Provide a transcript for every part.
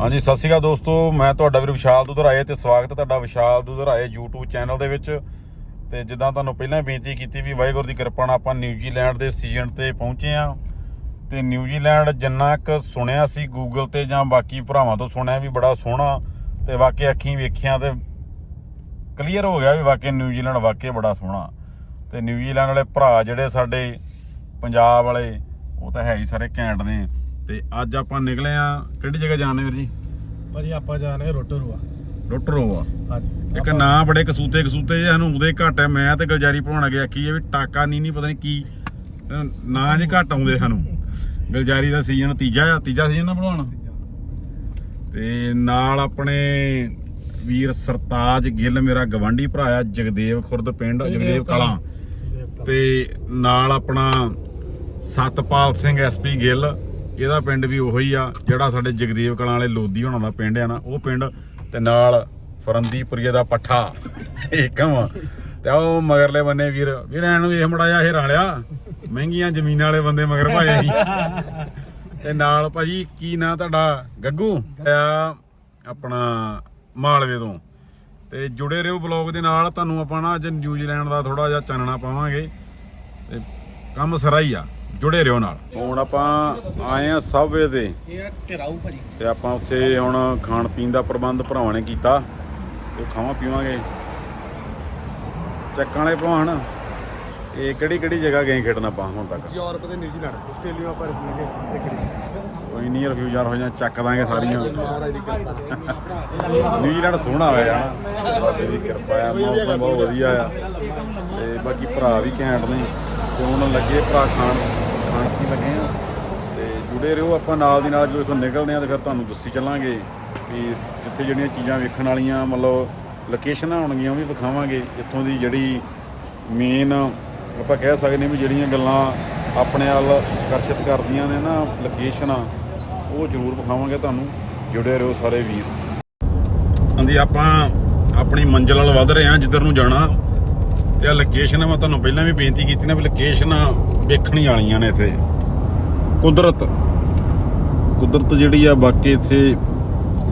ਹਾਂਜੀ, ਸਤਿ ਸ਼੍ਰੀ ਅਕਾਲ ਦੋਸਤੋ। ਮੈਂ ਤੁਹਾਡਾ ਵੀਰ ਵਿਸ਼ਾਲ ਦੁਧਰਾਏ ਤੇ ਸਵਾਗਤ ਹੈ ਤੁਹਾਡਾ ਵਿਸ਼ਾਲ ਦੁਧਰਾਏ YouTube ਚੈਨਲ ਦੇ ਵਿੱਚ। ਤੇ ਜਿੱਦਾਂ ਤੁਹਾਨੂੰ ਪਹਿਲਾਂ ਬੇਨਤੀ ਕੀਤੀ ਵੀ ਵਾਹਿਗੁਰੂ ਦੀ ਕਿਰਪਾ ਨਾਲ ਆਪਾਂ ਨਿਊਜ਼ੀਲੈਂਡ ਦੇ ਸੀਜ਼ਨ ਤੇ ਪਹੁੰਚੇ ਆ ਤੇ ਨਿਊਜ਼ੀਲੈਂਡ ਜਿੰਨਾ ਕੁ ਸੁਣਿਆ ਸੀ ਗੂਗਲ ਤੇ ਜਾਂ ਬਾਕੀ ਭਰਾਵਾਂ ਤੋਂ ਸੁਣਿਆ ਵੀ ਬੜਾ ਸੋਹਣਾ ਤੇ ਵਾਕਿਆ ਅੱਖੀਂ ਵੇਖਿਆ ਤੇ ਕਲੀਅਰ ਹੋ ਗਿਆ ਵੀ ਵਾਕਿਆ ਨਿਊਜ਼ੀਲੈਂਡ ਵਾਕਿਆ ਬੜਾ ਸੋਹਣਾ। ਤੇ ਨਿਊਜ਼ੀਲੈਂਡ ਵਾਲੇ ਭਰਾ ਜਿਹੜੇ ਸਾਡੇ ਪੰਜਾਬ ਵਾਲੇ, ਉਹ ਤਾਂ ਹੈ ਹੀ ਸਾਰੇ ਘੈਂਟ ਨੇ। ਤੇ ਅੱਜ ਆਪਾਂ ਨਿਕਲੇ ਆ ਕਿਹੜੀ ਜਗ੍ਹਾ ਜਾਣੇ ਵੀਰ ਜੀ? ਭਾਜੀ ਆਪਾਂ ਜਾ ਰਹੇ ਰੋਟਰੂਆ। ਰੋਟਰੋ ਆ ਹਾਂਜੀ ਇੱਕ ਨਾਂ ਬੜੇ ਕਸੂਤੇ ਕਸੂਤੇ ਜਿਹੇ ਸਾਨੂੰ ਉਹਦੇ ਘੱਟ ਹੈ। ਮੈਂ ਤੇ ਗਲਜਾਰੀ ਭਵਾਉਣ ਗਿਆ ਕੀ ਇਹ ਵੀ ਟਾਕਾ ਨਹੀਂ ਨਹੀਂ ਪਤਾ ਨਹੀਂ ਕੀ। ਨਾਂ ਜੇ ਘੱਟ ਆਉਂਦੇ ਸਾਨੂੰ। ਗਲਜਾਰੀ ਦਾ ਸੀਜ਼ਨ ਤੀਜਾ ਆ ਤੀਜਾ ਸੀਜ਼ਨ ਨਾ ਭਲਵਾਨ? ਤੇ ਨਾਲ ਆਪਣੇ ਵੀਰ ਸਰਤਾਜ ਗਿੱਲ ਮੇਰਾ ਗਵਾਂਢੀ ਭਰਾ ਆ ਜਗਦੇਵ ਖੁਰਦ ਪਿੰਡ ਜਗਦੇਵ ਕਲਾਂ। ਤੇ ਨਾਲ ਆਪਣਾ ਸਤਪਾਲ ਸਿੰਘ ਐਸਪੀ ਗਿੱਲ ਇਹਦਾ ਪਿੰਡ ਵੀ ਉਹੀ ਆ, ਜਿਹੜਾ ਸਾਡੇ ਜਗਦੇਵ ਕਲਾਂ ਵਾਲੇ ਲੋਦੀ ਹੋਣਾ ਦਾ ਪਿੰਡ ਆ ਨਾ, ਉਹ ਪਿੰਡ ਤੇ ਨਾਲ ਫਰੰਦੀਪੁਰੀਏ ਦਾ ਪੱਠਾ ਏਕਮ ਤੇ ਉਹ ਮਗਰਲੇ ਬੰਨੇ ਵੀਰ ਵੀਰ ਐਨੂੰ ਇਹ ਮੜਾ ਜਾ ਇਹ ਰਾਲਿਆ, ਮਹਿੰਗੀਆਂ ਜ਼ਮੀਨਾਂ ਵਾਲੇ ਬੰਦੇ ਮਗਰ ਭਾਏ ਸੀ। ਤੇ ਨਾਲ ਭਾਜੀ, ਕੀ ਨਾਂ ਤੁਹਾਡਾ? ਗੱਗੂ? ਆ ਆਪਣਾ ਮਾਲਵੇ ਤੋਂ। ਤੇ ਜੁੜੇ ਰਹੋ ਬਲੌਗ ਦੇ ਨਾਲ, ਤੁਹਾਨੂੰ ਆਪਾਂ ਨਾ ਅੱਜ ਨਿਊਜ਼ੀਲੈਂਡ ਦਾ ਥੋੜਾ ਜਿਹਾ ਚਾਨਣਾ ਪਾਵਾਂਗੇ। ਤੇ ਕੰਮ ਸਰਾ ਹੀ ਆ। ਜੁੜੇ ਰਹੋ ਨਾਲ। ਹੁਣ ਆਪਾਂ ਆਏ ਆ ਸਬਵੇ ਤੇ ਇਹ ਟਿਰਾਊ ਭਾਜੀ। ਤੇ ਆਪਾਂ ਉੱਥੇ ਹੁਣ ਖਾਣ ਪੀਣ ਦਾ ਪ੍ਰਬੰਧ ਭਰਾਵਾਂ ਨੇ ਕੀਤਾ। ਉਹ ਖਾਵਾਂ ਪੀਵਾਂਗੇ। ਚੱਕਾਂ ਵਾਲੇ ਭਵਾਨ ਇਹ ਕਿਹੜੀ ਕਿਹੜੀ ਜਗ੍ਹਾ ਗਏ ਖੇਡਣ ਆਪਾਂ ਹੁਣ ਤੱਕ? ਯੂਰਪ ਤੇ ਨਿਊਜ਼ੀਲੈਂਡ ਆਸਟ੍ਰੇਲੀਆ ਪਰ ਕੋਈ ਨਹੀਂ ਰਿਫਿਊਜਰ ਹੋ ਜਾਂ ਚੱਕ ਦਾਂਗੇ ਸਾਰੀਆਂ। ਨਿਊਜ਼ੀਲੈਂਡ ਸੋਹਣਾ ਹੋਇਆ ਹਨਾ। ਬਾਬੇ ਦੀ ਕਿਰਪਾ ਆ ਮੌਸਮ ਬਹੁਤ ਵਧੀਆ ਆ। ਤੇ ਬਾਕੀ ਭਰਾ ਵੀ ਘੈਂਟ ਨੇ। ਤੇ ਹੁਣ ਲੱਗੇ ਭਰਾ ਖਾਣ। ਖਾਣ ਲੱਗੇ ਆ। ਤੇ ਜੁੜੇ ਰਹੋ, ਆਪਾਂ ਨਾਲ ਦੀ ਨਾਲ ਜੋ ਇੱਥੋਂ ਨਿਕਲਦੇ ਆ ਤੇ ਫਿਰ ਤੁਹਾਨੂੰ ਦੱਸੀ ਚੱਲਾਂਗੇ ਵੀ ਜਿੱਥੇ ਜਿਹੜੀਆਂ ਚੀਜ਼ਾਂ ਵੇਖਣ ਵਾਲੀਆਂ, ਮਤਲਬ ਲੋਕੇਸ਼ਨਾਂ ਹੋਣਗੀਆਂ, ਉਹ ਵੀ ਵਿਖਾਵਾਂਗੇ। ਇੱਥੋਂ ਦੀ ਜਿਹੜੀ ਮੇਨ ਆਪਾਂ ਕਹਿ ਸਕਦੇ ਵੀ ਜਿਹੜੀਆਂ ਗੱਲਾਂ ਆਪਣੇ ਵੱਲ ਆਕਰਸ਼ਿਤ ਕਰਦੀਆਂ ਨੇ ਨਾ ਲੋਕੇਸ਼ਨਾਂ ਉਹ ਜ਼ਰੂਰ ਵਿਖਾਵਾਂਗੇ ਤੁਹਾਨੂੰ। ਜੁੜੇ ਰਹੋ ਸਾਰੇ ਵੀਰ। ਹਾਂਜੀ, ਆਪਾਂ ਆਪਣੀ ਮੰਜ਼ਿਲ ਵੱਲ ਵਧ ਰਹੇ ਹਾਂ, ਜਿੱਧਰ ਨੂੰ ਜਾਣਾ। ਤੇ ਆ ਲੋਕੇਸ਼ਨ ਮੈਂ ਤੁਹਾਨੂੰ ਪਹਿਲਾਂ ਵੀ ਬੇਨਤੀ ਕੀਤੀ ਨਾ ਵੀ ਲੋਕੇਸ਼ਨ ਵੇਖਣੀ ਵਾਲੀਆਂ ਨੇ ਇੱਥੇ। ਕੁਦਰਤ। ਕੁਦਰਤ ਜਿਹੜੀ ਆ, ਬਾਕੀ ਇੱਥੇ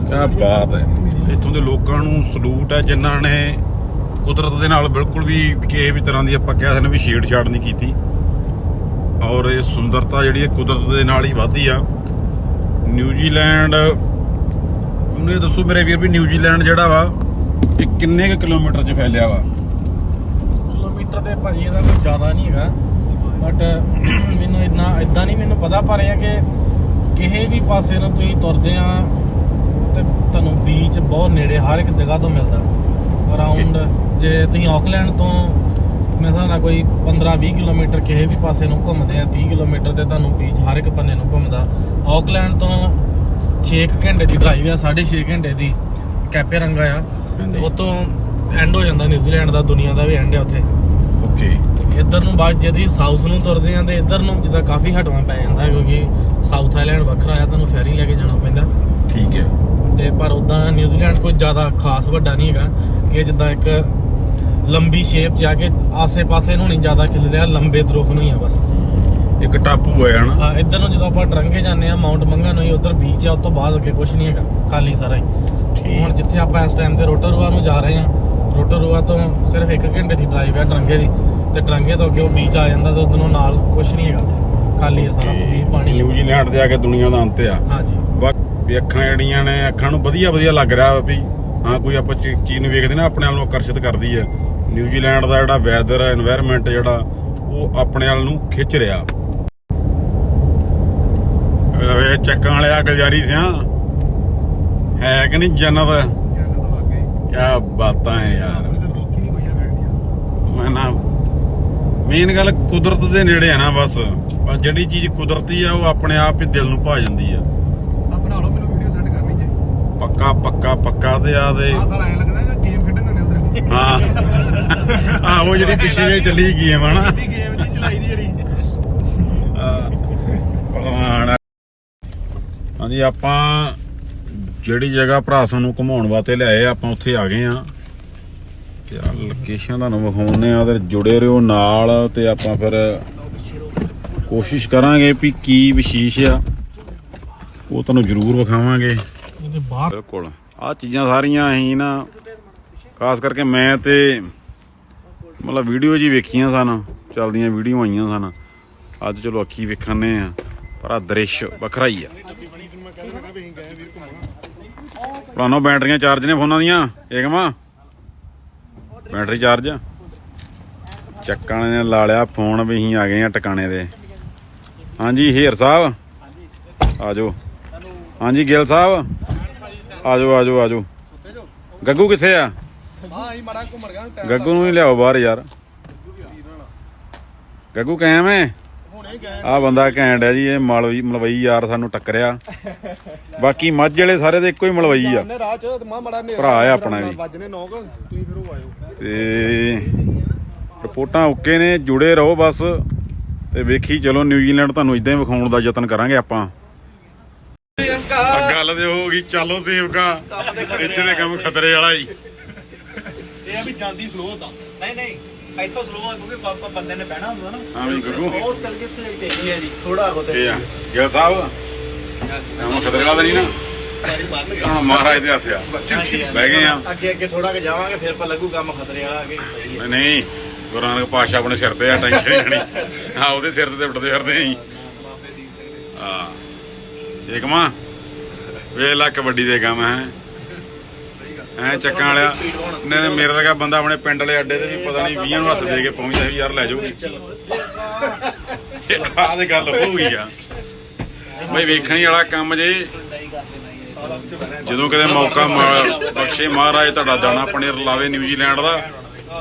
ਕਿਆ ਬਾਤ ਹੈ। ਇੱਥੋਂ ਦੇ ਲੋਕਾਂ ਨੂੰ ਸਲੂਟ ਹੈ ਜਿਨ੍ਹਾਂ ਨੇ ਕੁਦਰਤ ਦੇ ਨਾਲ ਬਿਲਕੁਲ ਵੀ ਕਿਸੇ ਵੀ ਤਰ੍ਹਾਂ ਦੀ ਆਪਾਂ ਕਹਿ ਸਕਦੇ ਵੀ ਛੇੜਛਾੜ ਨਹੀਂ ਕੀਤੀ। ਔਰ ਇਹ ਸੁੰਦਰਤਾ ਜਿਹੜੀ ਹੈ ਕੁਦਰਤ ਦੇ ਨਾਲ ਹੀ ਵਧਦੀ ਆ। ਨਿਊਜ਼ੀਲੈਂਡ, ਮੈਨੂੰ ਇਹ ਦੱਸੋ ਮੇਰੇ ਵੀਰ ਵੀ ਨਿਊਜ਼ੀਲੈਂਡ ਜਿਹੜਾ ਵਾ, ਇਹ ਕਿੰਨੇ ਕੁ ਕਿਲੋਮੀਟਰ 'ਚ ਫੈਲਿਆ ਵਾ? ਕਿਲੋਮੀਟਰ ਤੇ ਭਾਜੀ ਇਹਦਾ ਕੋਈ ਜ਼ਿਆਦਾ ਨਹੀਂ ਹੈਗਾ। ਬਟ ਮੈਨੂੰ ਇਦਾਂ ਇਦਾਂ ਨਹੀਂ ਮੈਨੂੰ ਪਤਾ ਪਰ ਇਹ ਆ ਕਿ ਕਿਸੇ ਵੀ ਪਾਸੇ ਨੂੰ ਤੁਸੀਂ ਤੁਰਦੇ ਆ ਤੇ ਤੁਹਾਨੂੰ ਬੀਚ ਬਹੁਤ ਨੇੜੇ ਹਰ ਇੱਕ ਜਗ੍ਹਾ ਤੋਂ ਮਿਲਦਾ। ਅਰਾਊਂਡ ਜੇ ਤੁਸੀਂ ਆਕਲੈਂਡ ਤੋਂ ਮੇਰੇ ਹਿਸਾਬ ਨਾਲ ਕੋਈ 15-20 ਕਿਲੋਮੀਟਰ ਕਿਸੇ ਵੀ ਪਾਸੇ ਨੂੰ ਘੁੰਮਦੇ ਆ 30 ਕਿਲੋਮੀਟਰ ਤੇ ਤੁਹਾਨੂੰ ਬੀਚ ਹਰ ਇੱਕ ਬੰਨੇ ਨੂੰ ਘੁੰਮਦਾ। ਆਕਲੈਂਡ ਤੋਂ 6 ਘੰਟੇ ਦੀ ਡਰਾਈਵ ਆ 6.5 ਘੰਟੇ ਦੀ ਕੈਪੇ ਰੰਗਾ ਆ। ਉਤੋਂ ਐਂਡ ਹੋ ਜਾਂਦਾ ਨਿਊਜ਼ੀਲੈਂਡ ਦਾ ਦੁਨੀਆ ਦਾ ਵੀ ਐਂਡ ਹੈ ਉੱਥੇ। ਓਕੇ ਇੱਧਰ ਨੂੰ ਬਾਅਦ ਜਦੀ ਸਾਊਥ ਨੂੰ ਤੁਰਦੇ ਆਂ ਤੇ ਇੱਧਰ ਨੂੰ ਜਿੱਦਾਂ ਕਾਫੀ ਹਟਵਾ ਪੈ ਜਾਂਦਾ ਕਿਉਂਕਿ ਸਾਊਥ ਆਈਲੈਂਡ ਵੱਖਰਾ ਆ ਤੁਹਾਨੂੰ ਫੈਰੀ ਲੈ ਕੇ ਜਾਣਾ ਪੈਂਦਾ। ਠੀਕ ਹੈ। ਤੇ ਪਰ ਉਦਾਂ ਨਿਊਜ਼ੀਲੈਂਡ ਕੋਈ ਜ਼ਿਆਦਾ ਖਾਸ ਵੱਡਾ ਨਹੀਂ ਹੈਗਾ ਕਿ ਜਿੱਦਾਂ ਇੱਕ ਲੰਬੀ ਸ਼ੇਪ ਚ ਆ ਕੇ ਆਸੇ-ਪਾਸੇ ਨੂੰ ਨਹੀਂ ਜ਼ਿਆਦਾ ਖਿਲ ਰਿਹਾ ਲੰਬੇ ਦਰੁਖ ਨੂੰ ਹੀ ਆ ਬਸ। ਇੱਕ ਟਾਪੂ ਹੋਇਆ ਹਨਾ ਹਾਂ ਇੱਧਰ ਨੂੰ ਜਦੋਂ ਆਪਾਂ ਟਰੰਗੇ ਜਾਂਦੇ ਆ ਮਾਊਂਟ ਮੰਗਾ ਨੂੰ ਹੀ ਉਧਰ ਬੀਚ ਆ ਉਸ ਤੋਂ ਬਾਅਦ ਅੱਗੇ ਕੁਝ ਨਹੀਂ ਹੈਗਾ ਖਾਲੀ ਸਾਰਾ ਹੀ। ਹੁਣ ਜਿੱਥੇ ਆਪਾਂ ਇਸ ਟਾਈਮ ਤੇ ਰੋਟਰੂਆ ਨੂੰ ਜਾ ਰਹੇ ਆ ਰੋਟਰੂਆ ਤੋਂ ਸਿਰਫ 1 ਘੰਟੇ ਦੀ ਡਰਾਈਵ ਹੈ ਟਰੰਗੇ ਦੀ। ਤੇ ਟਰੰਗੇ ਤੋਂ ਅੱਗੇ ਉਹ ਬੀਚ ਆ ਜਾਂਦਾ ਤੇ ਉਦੋਂ ਨਾਲ ਕੁਝ ਨਹੀਂ ਹੈਗਾ ਖਾਲੀ ਹੈ ਸਾਰਾ ਵੀ ਪਾਣੀ ਹੈ। ਨਿਊਜ਼ੀਲੈਂਡ ਤੇ ਆ ਕੇ ਦੁਨੀਆ ਦਾ ਅੰਤ ਆ। ਹਾਂਜੀ। ਵੀ ਅੱਖਾਂ ਜਿਹੜੀਆਂ ਨੇ ਅੱਖਾਂ ਨੂੰ ਵਧੀਆ ਵਧੀਆ ਲੱਗ ਰਿਹਾ ਵੀ ਹਾਂ ਕੋਈ ਆਪਾਂ ਚੀਜ਼ ਨੂੰ ਵੇਖਦੇ ਨਾ ਆਪਣੇ ਆਪ ਨੂੰ ਆਕਰਸ਼ਿਤ ਕਰਦੀ ਹੈ ਨਿਊਜ਼ੀਲੈਂਡ ਦਾ ਜਿਹੜਾ ਵੈਦਰ ਹੈ এনवायरमेंट ਜਿਹੜਾ ਉਹ ਆਪਣੇ ਆਪ ਨੂੰ ਖਿੱਚ ਰਿਹਾ। ਵੇ ਚੱਕਾਂ ਵਾਲਿਆ ਗਲਜਾਰੀ ਸਿਆ। ਹੈ ਕਿ ਨਹੀਂ ਜਨਤ ਚੈਨਲ ਵਾਕਈ। ਕੀ ਬਾਤਾਂ ਹੈ ਯਾਰ। ਮੈਂ ਨਾ ਮੇਨ ਗੱਲ ਕੁਦਰਤ ਦੇ ਨੇੜੇ ਆ ਨਾ ਬਸ। ਪਰ ਜਿਹੜੀ ਚੀਜ਼ ਕੁਦਰਤੀ ਆ ਉਹ ਆਪਣੇ ਆਪ ਹੀ ਦਿਲ ਨੂੰ ਭਾ ਜਾਂਦੀ ਆ। ਬਣਾ ਲਓ ਮੈਨੂੰ ਵੀਡੀਓ ਸੈਂਡ ਕਰਨੀ ਜੇ। ਪੱਕਾ ਪੱਕਾ ਪੱਕਾ ਤੇ ਆ ਦੇ ਸਾਲ ਐ ਲੱਗਦਾ ਜਾਂ ਗੇਮ ਖੇਡਣ ਨੇ ਉਧਰ। ਹਾਂ। ਆ ਉਹ ਜਿਹੜੀ ਪਿੱਛੇ ਜਿਹੇ ਚੱਲੀ ਗਈ ਹੈ ਹਨਾ ਦੀ ਗੇਮ ਦੀ ਚਲਾਈ ਦੀ ਜਿਹੜੀ। ਭਗਵਾਨ ਹਾਂਜੀ ਆਪਾਂ ਜਿਹੜੀ ਜਗ੍ਹਾ ਭਰਾ ਸਾਨੂੰ ਘੁਮਾਉਣ ਵਾਸਤੇ ਲਿਆਏ ਆਪਾਂ ਉੱਥੇ ਆ ਗਏ ਆ। ਤੇ ਆ ਲੋਕੇਸ਼ਨ ਤੁਹਾਨੂੰ ਵਿਖਾਉਣੇ ਆ ਤੇ ਜੁੜੇ ਰਹੋ ਨਾਲ ਤੇ ਆਪਾਂ ਫਿਰ ਕੋਸ਼ਿਸ਼ ਕਰਾਂਗੇ ਵੀ ਕੀ ਵਿਸ਼ੇਸ਼ ਆ। ਉਹ ਤੁਹਾਨੂੰ ਜ਼ਰੂਰ ਵਿਖਾਵਾਂਗੇ। ਤੇ ਬਾਹਰ ਬਿਲਕੁਲ। ਆ ਚੀਜ਼ਾਂ ਸਾਰੀਆਂ ਅਸੀਂ ਨਾ ਖਾਸ ਕਰਕੇ ਮੈਂ ਤੇ ਮਤਲਬ ਵੀਡੀਓ ਜੀ ਵੇਖੀਆਂ ਸਨ ਚੱਲਦੀਆਂ ਵੀਡੀਓ ਆਈਆਂ ਸਨ। ਅੱਜ ਚਲੋ ਅੱਖੀ ਵੇਖਣੇ ਆ ਪਰ ਆ ਦ੍ਰਿਸ਼ ਵੱਖਰਾ ਹੀ ਆ। ਪੁਰਾਣੋ ਬੈਟਰੀਆਂ ਚਾਰਜ ਨੇ ਫੋਨਾਂ ਦੀਆਂ ਏਕਮਾ? ਬੈਟਰੀ ਚਾਰਜ ਚੱਕਾਂ ਨੇ ਲਾ ਲਿਆ ਫੋਨ ਵੀ ਅਸੀਂ ਆ ਗਏ ਆ ਟਿਕਾਣੇ ਦੇ ਹਾਂਜੀ ਹੀਰ ਸਾਹਿਬ? ਆਜੋ। ਹਾਂਜੀ ਗਿੱਲ ਸਾਹਿਬ? ਆਜੋ ਆਜੋ ਆਜੋ। ਗੱਗੂ ਕਿੱਥੇ ਆ? ਗੱਗੂ ਨੂੰ ਹੀ ਲਿਆਓ ਬਾਹਰ ਯਾਰ। ਗੱਗੂ ਕਾਇਮ ਹੈ ਆ ਬੰਦਾ ਘੈਂਟ ਹੈ ਜੀ ਇਹ ਮਲਵਈ ਮਲਵਈ ਯਾਰ ਸਾਨੂੰ ਟੱਕਰਿਆ। ਬਾਕੀ ਮੱਝ ਵਾਲੇ ਸਾਰੇ ਦੇ ਇੱਕੋ ਹੀ ਮਲਵਈ ਆ। ਨੇ ਰਾਹ ਚ ਤੇ ਮਾ ਮੜਾ ਨੇ ਭਰਾ ਆ ਆਪਣਾ ਵੀ। ਵੱਜਨੇ ਨੌਕ ਤੁਸੀਂ ਫਿਰ ਉਹ ਆਇਓ। ਤੇ ਰਿਪੋਰਟਾਂ ਓਕੇ ਨੇ ਜੁੜੇ ਰਹੋ ਬਸ। ਤੇ ਵੇਖੀ ਚਲੋ ਨਿਊਜ਼ੀਲੈਂਡ ਤੁਹਾਨੂੰ ਇਦਾਂ ਹੀ ਵਿਖਾਉਣ ਦਾ ਯਤਨ ਕਰਾਂਗੇ ਆਪਾਂ। ਗੱਲ ਤੇ ਹੋ ਗਈ ਚਲੋ ਸੇਵਕਾ। ਇੱਥੇ ਦੇ ਕੰਮ ਖਤਰੇ ਵਾਲਾ ਹੀ। ਇਹ ਆ ਵੀ ਜਾਂਦੀ ਸਲੋ ਤਾਂ। ਨਹੀਂ ਨਹੀਂ। ਇੱਥੋਂ ਸਲੋ ਆ ਕਿਉਂਕਿ ਪਾਪਾ ਬੰਦੇ ਨੇ ਬਹਿਣਾ ਹੁੰਦਾ ਨਾ। ਹਾਂ ਵੀ ਗੱਗੂ। ਉਸ ਕਰਕੇ ਤੇ ਟੇਕੀ ਹੈ ਜੀ ਥੋੜਾ ਹੋ ਇਹ ਆ। ਗਿਲ ਸਾਹਿਬ? ਕੰਮ ਖਤਰੇ ਵਾਲਾ ਤਾਂ ਨਹੀਂ ਨਾ? ਸਾਰੀ ਮਾਰਨ ਗਿਆ ਹਾਂ ਮਹਾਰਾਜ ਦੇ ਹੱਥ ਆ। ਬਹਿ ਗਏ ਆ। ਅੱਗੇ ਅੱਗੇ ਥੋੜਾ ਕਿ ਜਾਵਾਂਗੇ ਫਿਰ ਪਾ ਲੱਗੂ ਕੰਮ ਖਤਰੇ ਵਾਲਾ ਅੱਗੇ ਸਹੀ ਹੈ ਨਹੀਂ ਗੁਰੂ ਨਾਨਕ ਪਾਤਸ਼ਾਹ ਆਪਣੇ ਸਿਰ ਤੇ ਆ ਟੈਨਸ਼ਨ ਨਹੀਂ ਲੈਣੀ। ਹਾਂ ਉਹਦੇ ਸਿਰ ਤੇ ਉੱਡਦੇ ਫਿਰਦੇ ਆਂ ਹਾਂ। ਇੱਕ ਮਾਂ। ਵੇਖ ਲਾ ਕਬੱਡੀ ਦੇ ਕੰਮ ਹੈ। ਐ ਚੱਕਾਂ ਵਾਲਿਆ। ਨਹੀਂ ਨਹੀਂ ਮੇਰੇ ਲਗਾ ਬੰਦਾ ਆਪਣੇ ਪਿੰਡ ਵਾਲੇ ਅੱਡੇ ਤੇ ਵੀ ਪਤਾ ਨਹੀਂ 20 ਨੂੰ ਹੱਥ ਦੇ ਕੇ ਪਹੁੰਚਦਾ ਵੀ ਯਾਰ ਲੈ ਜਾਊਗੀ। ਆਹ ਤੇ ਗੱਲ ਹੋ ਗਈ ਆ। ਬਈ ਵੇਖਣੀ ਵਾਲਾ ਕੰਮ ਜੇ। ਜਦੋਂ ਕਦੇ ਮੌਕਾ ਬਖਸ਼ੇ ਮਹਾਰਾਜ ਤੁਹਾਡਾ ਦਾਣਾ ਪਨੀਰ ਲਾਵੇ ਨਿਊਜ਼ੀਲੈਂਡ ਦਾ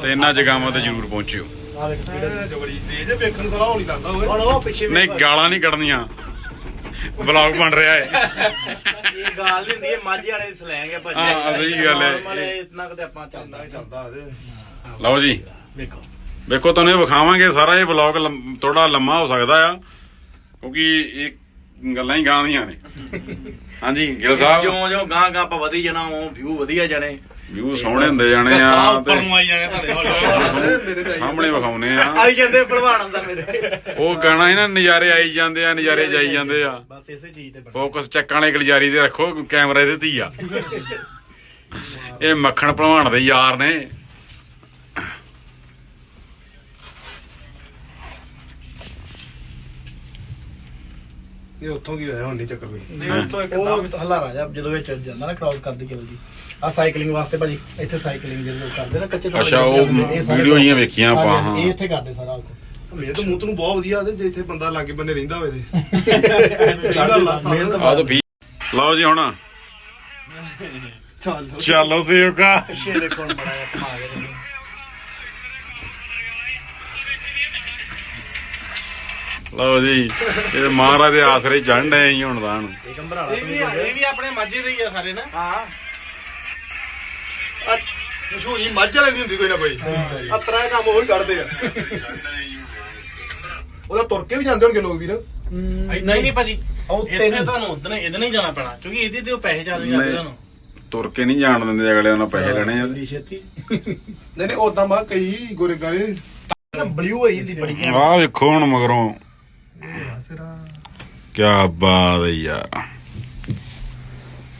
ਤੇ ਇਹਨਾਂ ਜਗਾਵਾਂ ਤੇ ਜ਼ਰੂਰ ਪਹੁੰਚਿਓ। ਨਹੀਂ ਗਾਲਾਂ ਨਹੀਂ ਕੱਢਣੀਆਂ। ਵਲੌਗ ਬਣ ਰਿਹਾ ਹੈ। ਇਹ ਗੱਲ ਨਹੀਂ ਹੁੰਦੀ ਇਹ ਮਾਝੇ ਵਾਲੇ ਸਲੈਂਗ ਹੈ ਭਾਜੀ। ਹਾਂ, ਸਹੀ ਗੱਲ ਹੈ। Normal ਇਤਨਾ ਕਦੇ ਆਪਾਂ ਚੱਲਦਾ ਚੱਲਦਾ। ਲਓ ਜੀ। ਵੇਖੋ। ਵੇਖੋ ਤੁਹਾਨੂੰ ਇਹ ਵਿਖਾਵਾਂਗੇ ਸਾਰਾ ਇਹ ਵਲੌਗ ਥੋੜਾ ਲੰਮਾ ਹੋ ਸਕਦਾ ਆ ਕਿਉਂਕਿ ਇਹ ਗੱਲਾਂ ਹੀ ਗਾਂ ਦੀਆਂ ਨੇ। ਹਾਂਜੀ ਗਿਲ ਸਾਹਿਬ। ਜਿਉਂ ਜਿਉਂ ਗਾਂ ਗਾਂ ਆਪਾਂ ਵਧੀ ਜਾਣਾ ਉਹ ਵਿਊ ਵਧੀਆ ਜਾਣੇ। ਵਿਊ ਸੋਹਣੇ ਹੁੰਦੇ ਜਾਣੇ ਆ ਉੱਪਰ ਨੂੰ ਆਈ ਜਾਣੇ ਤੁਹਾਡੇ ਤੇ ਸਾਹਮਣੇ ਵਿਖਾਉਨੇ ਆ। ਆਈ ਜਾਂਦੇ ਭਲਵਾਨ ਦਾ ਮੇਰੇ। ਉਹ ਗਾਣਾ ਹੀ ਨਾ ਨਜ਼ਾਰੇ ਆਈ ਜਾਂਦੇ ਆ ਨਜ਼ਾਰੇ ਜਾਈ ਜਾਂਦੇ ਆ। ਬਸ ਇਸੇ ਚੀਜ਼ ਤੇ ਫੋਕਸ ਚੱਕਾਂ ਵਾਲੇ ਗਲਜਾਰੀ ਤੇ ਰੱਖੋ ਕੈਮਰੇ ਦੇ ਧੀ ਆ ਇਹ ਮੱਖਣ ਭਲਵਾਨ ਦੇ ਯਾਰ ਨੇ। ਇਹ ਉੱਥੋਂ ਕੀ ਹੋਇਆ? ਹੁਣ ਨਹੀਂ ਚੱਕਰ ਕੋਈ। ਨਹੀਂ ਉੱਥੋਂ ਇੱਕ ਉਹ ਹਲਾਰਾ ਜਾ ਜਦੋਂ ਵਿੱਚ ਜਾਂਦਾ ਨਾ ਕ੍ਰਾਸ ਕਰਦੀ ਕੇਵਲ ਜੀ ਆ ਸਾਈਕਲਿੰਗ ਵਾਸਤੇ ਭਾਜੀ ਇੱਥੇ ਸਾਈਕਲਿੰਗ ਜਿਹੜੇ ਲੋਕ ਕਰਦੇ ਨਾ ਕੱਚੇ ਥੋੜ੍ਹੇ ਅੱਛਾ, ਉਹ ਵੀਡੀਓ ਜਿਹੀਆਂ ਵੇਖੀਆਂ ਆਪਾਂ, ਹਾਂ। ਇਹ ਇੱਥੇ ਕਰਦੇ ਸਾਰਾ ਉਹ। ਮੇਰੇ ਤਾਂ ਮੂੰਹ ਤੋਂ ਬਹੁਤ ਵਧੀਆ ਤੇ ਜੇ ਇੱਥੇ ਬੰਦਾ ਲਾਗੇ ਬੰਨੇ ਰਹਿੰਦਾ ਹੋਵੇ ਤੇ। ਆ ਤਾਂ ਵੀ ਲਓ ਜੀ ਹੁਣ। ਚੱਲ। ਚਲੋ ਸੇਵਕਾ ਪਿੱਛੇ ਦੇਖੋ ਬੜਾ ਘੁਮਾ ਤੁਸੀਂ ਲਓ ਜੀ ਇਹ ਮਹਾਰਾਜ ਦੇ ਆਸਰੇ ਚੜ੍ਹਨ ਡਏ ਹੀ ਹੁਣ ਤਾਂ। ਕੰਬਰਾਲਾ ਇਹ ਵੀ ਆਪਣੇ ਮਾਝੇ ਦੇ ਹੀ ਆ ਸਾਰੇ ਨਾ। ਹਾਂ। ਮਸ਼ਹੂਰੀ ਮੱਝ ਵਾਲੇ ਦੀ ਹੁੰਦੀ ਕੋਈ ਨਾ ਕੋਈ। ਅਤਰਾ ਕੰਮ ਉਹੀ ਕੱਢਦੇ ਆ। ਉਹਦਾ ਤੁਰ ਕੇ ਵੀ ਜਾਂਦੇ ਹੋਣਗੇ ਲੋਕ ਵੀਰ। ਨਹੀਂ ਨਹੀਂ ਭਾਜੀ। ਉਹ ਇੱਥੇ ਤੁਹਾਨੂੰ ਉਦਨੇ ਇਹਦੇ ਨਹੀਂ ਜਾਣਾ ਪੈਣਾ ਕਿਉਂਕਿ ਇਹਦੇ ਤੇ ਉਹ ਪੈਸੇ ਚਾਰਜ ਕਰਦੇ ਨਹੀਂ। ਤੁਹਾਨੂੰ। ਤੁਰ ਕੇ ਨਹੀਂ ਜਾਣ ਦਿੰਦੇ ਅਗਲੇ ਉਹਨਾਂ ਪੈਸੇ ਲੈਣੇ ਆ ਛੇਤੀ। ਨਹੀਂ ਨਹੀਂ ਉਦਾਂ ਮਾ ਕਈ ਗੋਰੇ ਗਾਰੇ ਬਲੂ ਹੋਈ ਹੁੰਦੀ ਬੜੀ ਆਹ ਵੇਖੋ ਹੁਣ ਮਗਰੋਂ। ਸਿਰਾ। ਕੀ ਬਾਤ ਹੈ ਯਾਰ।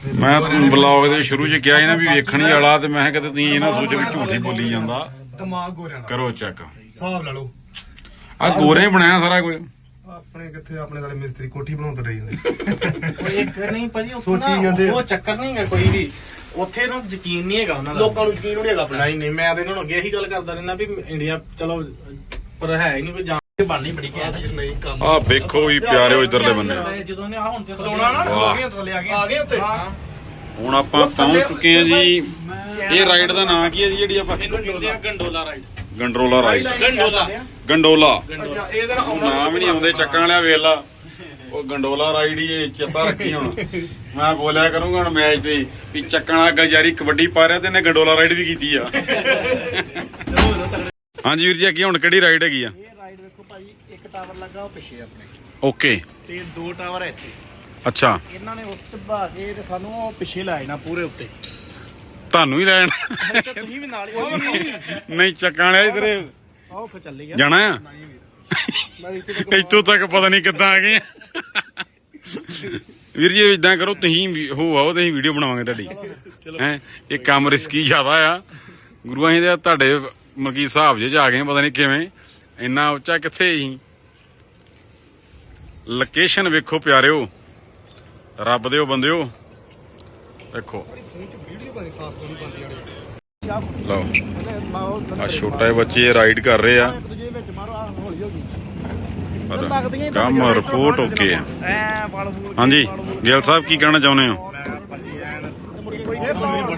ਮੈਂ ਬਲੌਗ ਦੇ ਸ਼ੁਰੂ 'ਚ ਕਿਹਾ ਸੀ ਨਾ ਵੀ ਵੇਖਣੀ ਵਾਲਾ ਤੇ ਮੈਂ ਕਿਹਾ ਕਿਤੇ ਤੁਸੀਂ ਇਹ ਨਾ ਸੋਚੋ ਵੀ ਝੂਠੀ ਬੋਲੀ ਜਾਂਦਾ। ਦਿਮਾਗ ਗੋਰਿਆਂ ਦਾ ਕਰੋ ਚੈੱਕ ਹਿਸਾਬ ਲਾ ਲਓ। ਆ ਗੋਰੇ ਬਣਾਇਆ ਸਾਰਾ ਕੁਝ। ਆਪਣੇ ਕਿੱਥੇ ਆਪਣੇ ਵਾਲੇ ਮਿਸਤਰੀ ਕੋਠੀ ਬਣਾਉਂਦੇ ਰਹੀ ਜਾਂਦੇ। ਉਹ ਇੱਕ ਨਹੀਂ ਭਾਜੀ ਸੋਚੀ ਨਾ। ਉਹ ਚੱਕਰ ਨਹੀਂ ਹੈ ਕੋਈ ਵੀ। ਉੱਥੇ ਨਾ ਯਕੀਨ ਨਹੀਂ ਹੈਗਾ ਉਹਨਾਂ ਦਾ। ਲੋਕਾਂ ਨੂੰ ਯਕੀਨ ਨਹੀਂ ਹੈਗਾ ਆਪਣਾ। ਨਹੀਂ ਨਹੀਂ ਮੈਂ ਤਾਂ ਇਹਨਾਂ ਨੂੰ ਅੱਗੇ ਇਹੀ ਗੱਲ ਕਰਦਾ ਰਹਿਣਾ ਵੀ ਇੰਡੀਆ ਚਲੋ ਪਰ ਹੈ ਹੀ ਨਹੀਂ ਕੋਈ ਬਣਨੀ ਬੜੀ ਆ ਵੀਰ ਨਹੀਂ ਕੰਮ ਆ ਵੇਖੋ ਵੀ ਪਿਆਰਿਓ ਇਧਰਲੇ ਬੰਨੇ ਜਦੋਂ ਨੇ ਆ ਹੁਣ ਤੇ ਖਲੋਣਾ ਨਾ ਵਾਹ। ਹੋ ਗਏ ਥੱਲੇ ਆ ਗਏ। ਆ ਗਏ ਉੱਤੇ। ਹੁਣ ਆਪਾਂ ਪਹੁੰਚ ਚੁੱਕੇ ਆ ਜੀ। ਇਹ ਰਾਈਡ ਦਾ ਨਾਂ ਕੀ ਹੈ ਜੀ ਜਿਹੜੀ ਆਪਾਂ ਇਹਨੂੰ ਕਹਿੰਦੇ ਆ gondola ride gondola gondola. Gondola. ਇਹਦੇ ਨਾਮ ਹੀ ਨਹੀਂ ਆਉਂਦੇ ਚੱਕਾਂ ਵਾਲਿਆ ਵੇਲਾ ਉਹ ਗੰਡੋਲਾ ਰਾਈਡ ਹੀ ਇਹ ਚੇਤਾ ਰੱਖੀ ਹੁਣ। ਮੈਂ ਬੋਲਿਆ ਕਰੂੰਗਾ ਹੁਣ ਮੈਚ ਤੇ ਵੀ ਚੱਕਾਂ ਵਾਲਾ ਗਲਜਾਰੀ ਕਬੱਡੀ ਪਾ ਰਿਹਾ ਤੇ ਇਹਨੇ ਗੰਡੋਲਾ ਰਾਈਡ ਵੀ ਕੀਤੀ ਆ। ਹਾਂਜੀ ਵੀਰ ਜੀ ਅੱਗੇ ਹੁਣ ਕਿਹੜੀ ਰਾਈਡ ਹੈਗੀ ਆ ਇਹ ਰਾਈਡ ਵੇਖੋ ਭਾਜੀ ਇੱਕ ਟਾਵਰ ਲੱਗਾ ਉਹ ਪਿੱਛੇ ਆਪਣੇ। ਓਕੇ। ਤੇ ਦੋ ਟਾਵਰ ਇੱਥੇ। ਅੱਛਾ। ਇਹਨਾਂ ਨੇ ਉੱਤੇ ਬਹਾ ਕੇ ਤੇ ਸਾਨੂੰ ਉਹ ਪਿੱਛੇ ਲਾਏ ਨਾ ਪੂਰੇ ਉੱਤੇ। ਤੁਹਾਨੂੰ ਹੀ ਲੈਣ ਤੇ ਤੁਸੀਂ ਵੀ ਨਾਲ ਹੀ ਨਹੀਂ ਚੱਕਾਂ ਵਾਲਿਆ ਇਧਰੇ। ਆਓ ਫਿਰ ਚੱਲੇ ਗਿਆ। ਜਾਣਾ ਆ? ਮੈਂ ਇੱਥੇ ਤੱਕ ਇੱਥੋਂ ਤੱਕ ਪਤਾ ਨਹੀਂ ਕਿੱਦਾਂ ਆ ਗਏ। ਵੀਰ ਜੀ ਇਦਾਂ ਕਰੋ ਤੁਸੀਂ ਵੀ- ਹੋ ਆਓ ਤੇ ਅਸੀਂ ਵੀਡੀਓ ਬਣਾਵਾਂਗੇ ਤੁਹਾਡੀ। ਹੈ? ਇਹ ਕੰਮ ਰਿਸਕੀ ਜ਼ਿਆਦਾ ਆ। ਗੁਰੂਆਂ ਜੀ ਦੇ ਤੁਹਾਡੇ ਮਲਕੀ ਹਿਸਾਬ ਜੇ ਆ ਗਏ ਪਤਾ ਨਹੀਂ ਕਿਵੇਂ। ਇੰਨਾ ਉੱਚਾ ਕਿੱਥੇ ਸੀ? ਲੋਕੇਸ਼ਨ ਵੇਖੋ ਪਿਆਰਿਓ। ਰੱਬ ਦਿਓ ਬੰਦਿਓ। ਦੇਖੋ। ਲਓ। ਆ ਛੋਟਾ ਬੱਚੇ ਰਾਈਡ ਕਰ ਰਹੇ ਆ। ਕੰਮ ਰਿਪੋਰਟ ਓਕੇ ਆ। ਹਾਂਜੀ ਗਿੱਲ ਸਾਹਿਬ ਕੀ ਕਹਿਣਾ ਚਾਹੁੰਦੇ ਹੋ?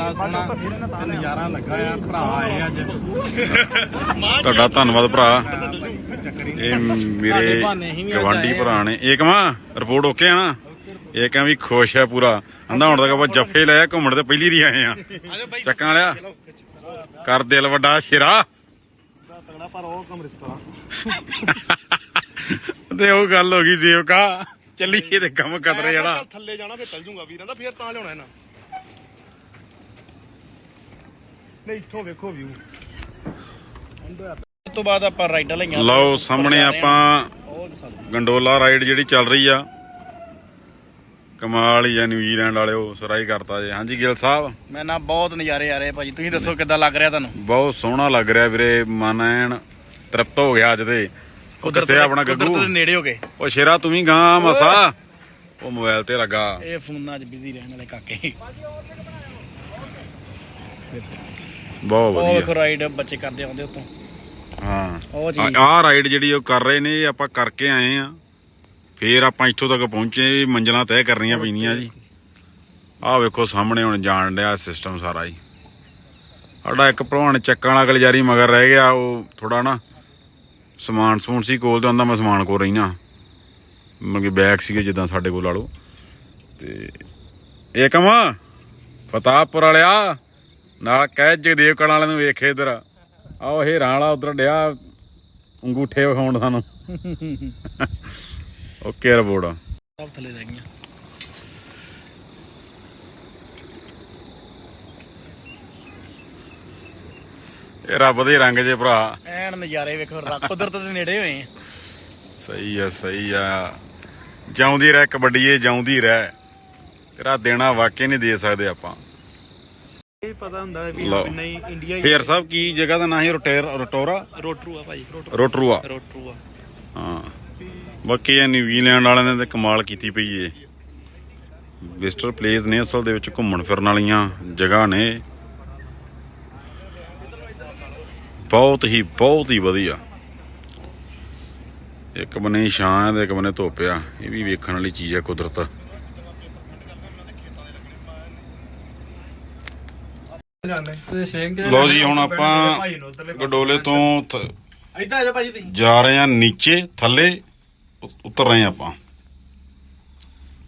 ਬੜਾ ਸੋਹਣਾ ਤੇ ਨਜ਼ਾਰਾ ਲੱਗਾ ਆ ਭਰਾ ਆਏ ਅੱਜ। ਤੁਹਾਡਾ ਧੰਨਵਾਦ ਭਰਾ। ਇਹ ਮੇਰੇ ਗਵਾਂਢੀ ਆ। ਭਰਾ ਨੇ। ਇਹ ਕਹਾਂ ਰਿਪੋਰਟ ਓਕੇ ਆ ਨਾ? ਇਹ ਕਹਾਂ ਵੀ ਖੁਸ਼ ਹੈ ਪੂਰਾ। ਕਹਿੰਦਾ ਹੁਣ ਤੱਕ ਆਪਾਂ ਜੱਫੇ ਲਏ ਆ, ਘੁੰਮਣ ਤੇ ਪਹਿਲੀ ਰੀ ਆਏ ਆ। ਚੱਕਾਂ ਵਾਲਿਆ। ਕਰ ਦਿਲ ਵੱਡਾ ਸ਼ੇਰਾ। ਤਗੜਾ ਪਰ ਉਹ ਕੰਮ ਰਿਸਕ ਤੇ ਉਹ ਗੱਲ ਹੋ ਗਈ ਸੇਵਕਾ ਚੱਲੀਏ ਤੇ ਕੰਮ ਕਤਰੇ ਜਿਹੜਾ ਥੱਲੇ ਜਾਣਾ ਫੇਰ ਚੱਲ ਜੂਗਾ ਵੀਰਾਂ। ਦਾ ਫੇਰ ਤਾਂ ਲਿਆਉਣਾ ਇਹਨਾਂ। ਨਹੀਂ ਇੱਥੋਂ ਵੇਖੋ ਵਿਊ ਉਸ ਤੋਂ ਬਾਅਦ ਆਪਾਂ ਰਾਈਡਾਂ ਲਈਆਂ ਲਓ ਸਾਹਮਣੇ ਆਪਾਂ ਗੰਡੋਲਾ ਰਾਈਡ ਜਿਹੜੀ ਚੱਲ ਰਹੀ ਆ। ਕਮਾਲ ਹੀ ਆ ਨਿਊਜ਼ੀਲੈਂਡ ਵਾਲਿਓ ਸਰਾਈ ਕਰਤਾ ਜੇ। ਹਾਂਜੀ ਗਿੱਲ ਸਾਹਿਬ? ਮੈਂ ਨਾ ਬਹੁਤ ਨਜ਼ਾਰੇ ਆ ਰਹੇ ਭਾਜੀ। ਤੁਸੀਂ ਦੱਸੋ ਕਿੱਦਾਂ ਲੱਗ ਰਿਹਾ ਤੁਹਾਨੂੰ? ਬਹੁਤ ਸੋਹਣਾ ਲੱਗ ਰਿਹਾ ਵੀਰੇ। ਮਨ ਐਨ ਤ੍ਰਿਪਤ ਹੋ ਗਿਆ ਅੱਜ ਤੇ। ਕਿੱਥੇ ਆਪਣਾ ਕੁਦਰਤ ਗੱਗੂ ਦੇ ਨੇੜੇ ਹੋ ਗਏ। ਉਹ ਸ਼ੇਰਾ ਤੂੰ ਵੀ ਗਾਂ ਮਸਾ। ਉਹ ਮੋਬਾਈਲ ਤੇ ਲੱਗਾ। ਇਹ ਫੋਨਾਂ 'ਚ ਬਿਜ਼ੀ ਰਹਿਣ ਵਾਲੇ ਕਾਕੇ। ਬਹੁਤ ਉਹ ਵਧੀਆ। ਰਾਈਡ ਬੱਚੇ ਕਰਦੇ ਆਉਂਦੇ ਉਤੋਂ। ਹਾਂ। ਉਹ ਚੀਜ਼। ਆਹ ਰਾਈਡ ਜਿਹੜੀ ਉਹ ਕਰ ਰਹੇ ਨੇ ਇਹ ਆਪਾਂ ਕਰਕੇ ਆਏ ਆ। ਫੇਰ ਆਪਾਂ ਇੱਥੋਂ ਤੱਕ ਪਹੁੰਚੇ ਮੰਜ਼ਲਾਂ ਤੈਅ ਕਰਨੀਆਂ ਪੈਣੀਆਂ ਜੀ। ਆਹ ਵੇਖੋ ਸਾਹਮਣੇ ਹੁਣ ਜਾਣ ਡਿਆ ਸਿਸਟਮ ਸਾਰਾ ਹੀ। ਸਾਡਾ ਇੱਕ ਭਲਵਾਨ ਚੱਕਾਂ ਵਾਲਾ ਗਲਜਾਰੀ ਮਗਰ ਰਹਿ ਗਿਆ ਉਹ ਥੋੜਾ ਨਾ ਸਮਾਨ ਸਮੂਨ ਸੀ ਕੋਲ ਤੇ ਆਂਦਾ ਮੈਂ ਸਮਾਨ ਕੋਲ ਮਤਲਬ ਕਿ ਬੈਗ ਸੀਗੇ ਜਿੱਦਾਂ ਸਾਡੇ ਕੋਲ ਲਾ ਲਓ। ਤੇ ਇਹ ਕਮ ਫਤਾਹਪੁਰ ਵਾਲਿਆ। ਨਾਲ ਕਹਿ ਜਗਦੇਵ ਕਲਾਂ ਵਾਲਿਆਂ ਨੂੰ ਵੇਖੇ ਇਧਰ। ਆਓ ਹੀਰਾਂ ਵਾਲਾ ਉਧਰ ਡਿਆ ਅੰਗੂਠੇ ਵਿਖਾਉਣ ਸਾਨੂੰ। Okay report. ਸਭ ਥੱਲੇ ਰਹਿ ਗਈਆਂ। ਇਹ ਰੱਬ ਦੇ ਰੰਗ ਜੇ ਭਰਾ। ਐਨ ਨਜ਼ਾਰੇ ਵੇਖੋ ਰਾ- ਕੁਦਰਤ ਦੇ ਨੇੜੇ ਹੋਏ ਆ। ਸਹੀ ਆ ਸਹੀ ਆ। ਜਾਉਂਦੀ ਰਹਿ ਕਬੱਡੀਏ ਜਾਉਂਦੀ ਰਹਿ। ਤੇਰਾ ਦੇਣਾ ਵਾਕਈ ਨਹੀਂ ਦੇ ਸਕਦੇ ਆਪਾਂ। ਇਹ ਪਤਾ ਹੁੰਦਾ ਵੀ ਲਓ। ਨਹੀਂ ਇੰਡੀਆ ਫੇਰ ਸਾਹਿਬ ਕੀ ਜਗ੍ਹਾ ਦਾ ਨਾਂ ਹੈ ਰੋਟੇਰ ਰੋਟੋਰਾ? ਰੋਟਰੂ ਆ ਭਾਜੀ ਰੋਟਰੂਆ। ਰੋਟਰੂ ਆ ਹਾਂ। ਬਾਕੀ ਇਹ ਨਿਊਜ਼ੀਲੈਂਡ ਵਾਲਿਆਂ ਨੇ ਤੇ ਕਮਾਲ ਕੀਤੀ ਪਈ ਏ। ਵਿਜ਼ਟਰ ਪਲੇਸ ਨੇ ਅਸਲ ਦੇ ਵਿੱਚ ਘੁੰਮਣ ਫਿਰਨ ਵਾਲੀਆਂ ਜਗ੍ਹਾ ਨੇ। ਬਹੁਤ ਹੀ ਬਹੁਤ ਹੀ ਵਧੀਆ। ਇੱਕ ਬਨੇ ਛਾਂ ਹੈ ਤੇ ਇੱਕ ਬਨੇ ਧੁੱਪ ਆ ਇਹ ਵੀ ਵੇਖਣ ਵਾਲੀ ਚੀਜ਼ ਹੈ ਕੁਦਰਤ। ਲਓ ਜੀ ਹੁਣ ਆਪਾਂ ਗਡੋਲੇ ਤੋਂ ਇੱਧਰ ਆ ਜਾ ਭਾਜੀ ਤੁਸੀਂ। ਜਾ ਰਹੇ ਹਾਂ ਨੀਚੇ ਥੱਲੇ ਉਤਰ ਰਹੇ ਆਪਾਂ।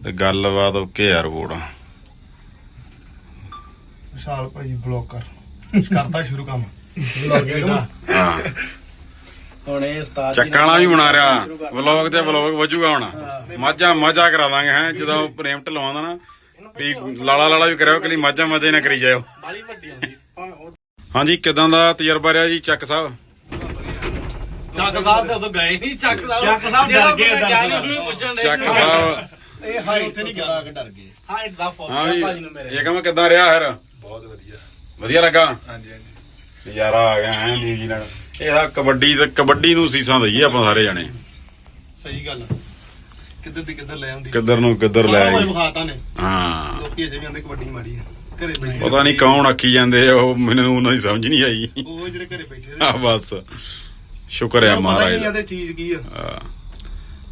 ਤੇ ਗੱਲਬਾਤ ਓਕੇ ਯਾਰ ਬੋੜ ਵਿਸ਼ਾਲ ਭਾਈ ਬਲੌਕ ਕਰ। ਕਰਤਾ ਸ਼ੁਰੂ ਕੰਮ। ਹਾਂ। ਹੁਣ ਇਹ ਉਸਤਾਦ ਜੀ ਚੱਕਾਂ ਵਾਲਾ ਵੀ ਬਣਾ ਰਿਹਾ। ਵਲੌਗ ਤੇ ਵਲੌਗ ਵਜੂਗਾ ਹੁਣ। ਮਾਝਾ ਮਾਝਾ ਕਰਾ ਦਾਂਗੇ ਹੈ ਜਦੋਂ ਪ੍ਰੇਮ ਢਲਵਾਉਂਦਾ ਨਾ। ਵੀ ਲਾਲਾ ਲਾਲਾ ਵੀ ਕਰਿਓ ਕਿ ਮਾਝਾ ਮਾਝਾ ਹੀ ਨਾ ਕਰੀ ਜਾਇਓ। ਬਾਲੀ ਵੱਡੀ ਆਉਂਦੀ ਹਾਂਜੀ ਕਿਦਾਂ ਦਾ ਤਜਰਬਾ ਰਿਹਾ ਜੀ ਚੱਕ ਸਾਹਿਬ? ਚੱਕ ਸਾਹਿਬ ਤੇ ਉਦੋਂ ਗਏ ਨਹੀਂ ਚੱਕ ਸਾਹਿਬ ਚੱਕ ਸਾਹਿਬ ਜਿਹੜਾ ਡਰ ਗਏ ਉਹਨੂੰ ਪੁੱਛਣ ਡਏ ਚੱਕ। ਸਾਹਿਬ। ਇਹ ਹਾਈਟ ਉੱਥੇ ਨਹੀਂ ਗਿਆ। ਕੇ ਡਰ ਗਏ ਹਾਂ ਦਾ ਫੋਨ ਭਾਜੀ ਨੂੰ ਮੇਰੇ ਇਹ ਕਹਾਂ ਕਿਦਾਂ ਰਿਹਾ ਫਿਰ? ਬਹੁਤ ਵਧੀਆ। ਵਧੀਆ ਲੱਗਾ? ਹਾਂਜੀ ਹਾਂਜੀ। ਨਜ਼ਾਰਾ ਆ ਗਿਆ ਹੈ ਨਿਊਜ਼ੀਲੈਂਡ। ਇਹਦਾ ਕਬੱਡੀ ਤੇ ਕਬੱਡੀ ਨੂੰ ਸੀਸਾਂ ਦਈਏ ਆਪਾਂ ਸਾਰੇ ਜਾਣੇ। ਸਹੀ ਗੱਲ ਕਿੱਧਰ ਦੀ ਕਿੱਧਰ ਲੈ ਆਉਂਦੀ? ਕਿੱਧਰ ਨੂੰ ਕਿੱਧਰ ਲੈ ਆਈ। ਕੁਝ ਵਿਖਾਤਾ ਨੇ। ਹਾਂ। ਲੋਕੀ ਅਜੇ ਵੀ ਆਂਦੇ ਕਬੱਡੀ ਮਾੜੀ ਆ। ਘਰੇ ਬੈਠੇ ਪਤਾ ਨਹੀਂ ਕੌਣ ਆਖੀ ਜਾਂਦੇ ਆ, ਉਹ ਮੈਨੂੰ ਉਹਨਾਂ ਦੀ ਸਮਝ ਨਹੀਂ ਆਈ। ਉਹ ਜਿਹੜੇ ਘਰੇ ਬੈਠੇ ਆ। ਬਸ। ਸ਼ੁਕਰ ਹੀ ਮਹਾਰਾਜ ਨਹੀਂ ਦਾ। ਆਦੇ ਚੀਜ਼ ਕੀ ਆ। ਹਾਂ।